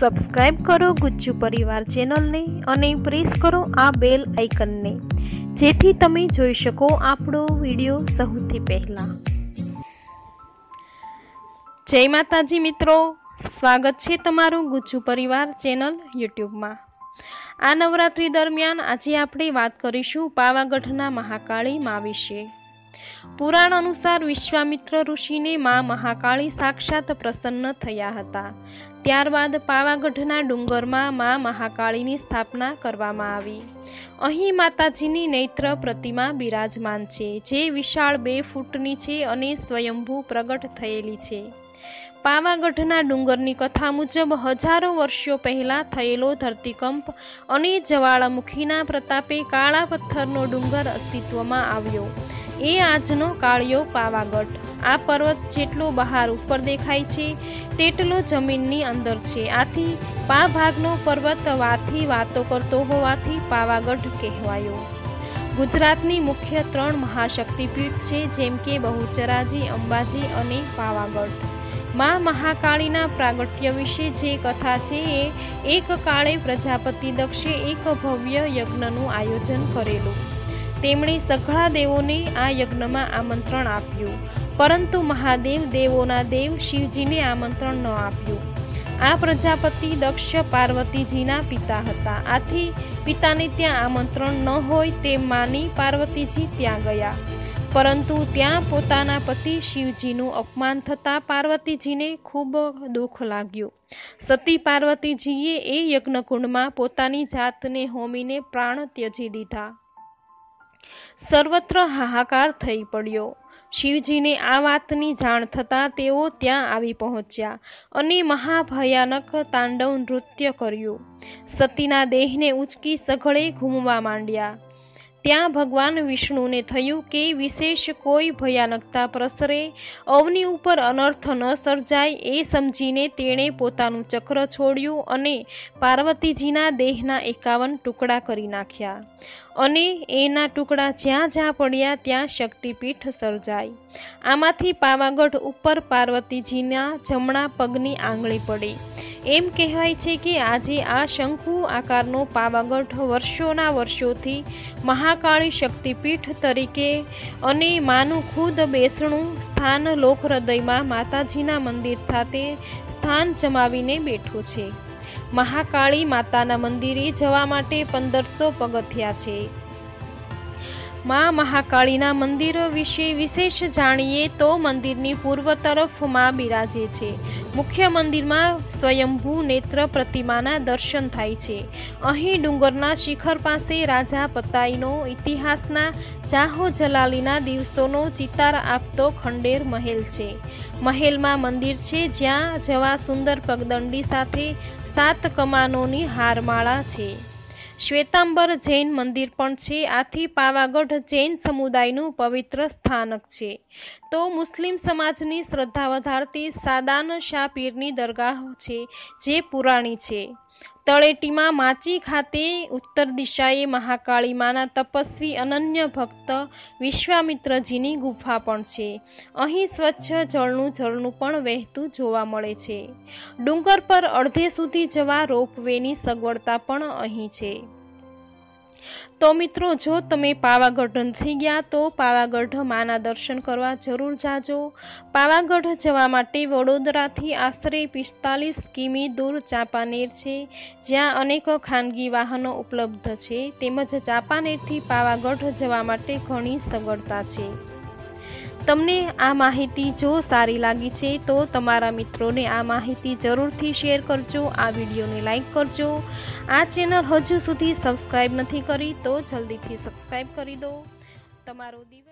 Subscribe કરો ગુજ્જુ પરિવાર ચેનલને અને પ્રેસ કરો આ બેલ આઇકનને જેથી તમે જોઈ શકો આપણો વીડિયો સૌથી પહેલાં. જય માતાજી મિત્રો. સ્વાગત છે તમારું ગુજ્જુ પરિવાર ચેનલ યુટ્યુબમાં. આ નવરાત્રિ દરમિયાન આજે આપણે વાત કરીશું પાવાગઢના મહાકાળી મા વિશે. પુરાણ અનુસાર વિશ્વામિત્ર ઋષિને મા મહાકાળી સાક્ષાત પ્રસન્ન થયા હતા. ત્યારબાદ પાવાગઢના ડુંગરમાં મા મહાકાળીની સ્થાપના કરવામાં આવી. અહીં માતાજીની નેત્ર પ્રતિમા બિરાજમાન છે, જે વિશાળ બે ફૂટની છે અને સ્વયંભૂ પ્રગટ થયેલી છે. પાવાગઢના ડુંગરની કથા મુજબ હજારો વર્ષો પહેલાં થયેલો ધરતીકંપ અને જવાળામુખીના પ્રતાપે કાળા પથ્થરનો ડુંગર અસ્તિત્વમાં આવ્યો. એ આજનો કાળિયો પાવાગઢ. આ પર્વત જેટલો બહાર ઉપર દેખાય છે, તેટલો જમીનની અંદર છે. આથી પા ભાગનો પર્વત વાથી વાતો કરતો હોવાથી પાવાગઢ કહેવાયો. ગુજરાતની મુખ્ય ત્રણ મહાશક્તિપીઠ છે, જેમ કે બહુચરાજી, અંબાજી અને પાવાગઢ. માં મહાકાળીના પ્રાગટ્ય વિશે જે કથા છે એ એક કાળે પ્રજાપતિ દક્ષે એક ભવ્ય યજ્ઞનું આયોજન કરેલું. તેમણે સઘળા દેવોને આ યજ્ઞમાં આમંત્રણ આપ્યું. પરંતુ મહાદેવ દેવોના દેવ શિવજીને આમંત્રણ ન આપ્યું. આ પ્રજાપતિ દક્ષ પાર્વતીજીના પિતા હતા. આથી પિતાને ત્યાં આમંત્રણ ન હોય તેમ માની પાર્વતીજી ત્યાં ગયા. પરંતુ ત્યાં પોતાના પતિ શિવજીનું અપમાન થતાં પાર્વતીજીને ખૂબ દુઃખ લાગ્યું. સતી પાર્વતીજીએ એ યજ્ઞકુંડમાં પોતાની જાતને હોમીને પ્રાણ ત્યજી દીધા. સર્વત્ર હાહાકાર થઈ પડ્યો. શિવજીને આ વાતની જાણ થતાં તેઓ ત્યાં આવી પહોંચ્યા અને મહાભયાનક તાંડવ નૃત્ય કર્યું. સતીના દેહને ઉંચકી સઘળે ઘૂમવા માંડ્યા. ત્યાં ભગવાન વિષ્ણુને થયું કે વિશેષ કોઈ ભયાનકતા પ્રસરે, અવની ઉપર અનર્થ ન સર્જાય એ સમજીને તેણે પોતાનું ચક્ર છોડ્યું અને પાર્વતીજીના દેહના એકાવન ટુકડા કરી નાખ્યા. અને એના ટુકડા જ્યાં જ્યાં પડ્યા ત્યાં શક્તિપીઠ સર્જાય. આમાંથી પાવાગઢ ઉપર પાર્વતીજીના જમણા પગની આંગળી પડી. એમ કહેવાય છે કે આજે આ શંકુ આકારનો પાવાગઢ વર્ષોના વર્ષોથી મહાકાળી શક્તિપીઠ તરીકે અને માનું ખુદ બેસણું સ્થાન લોક હૃદયમાં માતાજીના મંદિર સાથે સ્થાન જમાવીને બેઠું છે. મહાકાળી માતાના મંદિરે જવા માટે પંદરસો પગથિયા છે. મા મહાકાળીના મંદિર વિશે વિશેષ જાણીએ તો મંદિરની પૂર્વ તરફમાં બિરાજે છે. મુખ્ય મંદિરમાં સ્વયંભૂ નેત્ર પ્રતિમાના દર્શન થાય છે. અહીં ડુંગરના શિખર પાસે રાજા પતાઈનો ઇતિહાસના જાહો જલાલીના દિવસોનો ચિતાર આપતો ખંડેર મહેલ છે. મહેલમાં મંદિર છે જ્યાં જવા સુંદર પગદંડી સાથે સાત કમાનોની હારમાળા છે. શ્વેતાંબર જૈન મંદિર પણ છે. આથી પાવાગઢ જૈન સમુદાયનું પવિત્ર સ્થાનક છે. તો મુસ્લિમ સમાજની શ્રદ્ધા વધારતી સાદાન શાહ પીરની દરગાહ છે, જે પુરાણી છે. તળેટીમાં માચી ખાતે ઉત્તર દિશાએ મહાકાળી માના તપસ્વી અનન્ય ભક્ત વિશ્વામિત્રજીની ગુફા પણ છે. અહીં સ્વચ્છ જળનું ઝરણું પણ વહેતું જોવા મળે છે. ડુંગર પર અડધે સુધી જવા રોપવેની સગવડતા પણ અહીં છે. તો મિત્રો, જો તમે પાવાગઢ નથી ગયા, તો પાવાગઢ માના દર્શન કરવા જરૂર જાજો. પાવાગઢ જવા માટે વડોદરાથી આશરે પિસ્તાલીસ કિમી દૂર ચાંપાનેર છે, જ્યાં અનેક ખાનગી વાહનો ઉપલબ્ધ છે. તેમજ ચાંપાનેરથી પાવાગઢ જવા માટે ઘણી સગવડતા છે. તમને આ માહિતી જો સારી લાગી છે તો તમારા મિત્રોને આ માહિતી જરૂરથી શેર કરજો, આ વિડીયોને લાઇક કરજો. આ ચેનલ હજુ સુધી સબસ્ક્રાઈબ નથી કરી તો જલ્દીથી સબસ્ક્રાઈબ કરી દો. તમારો દિવસ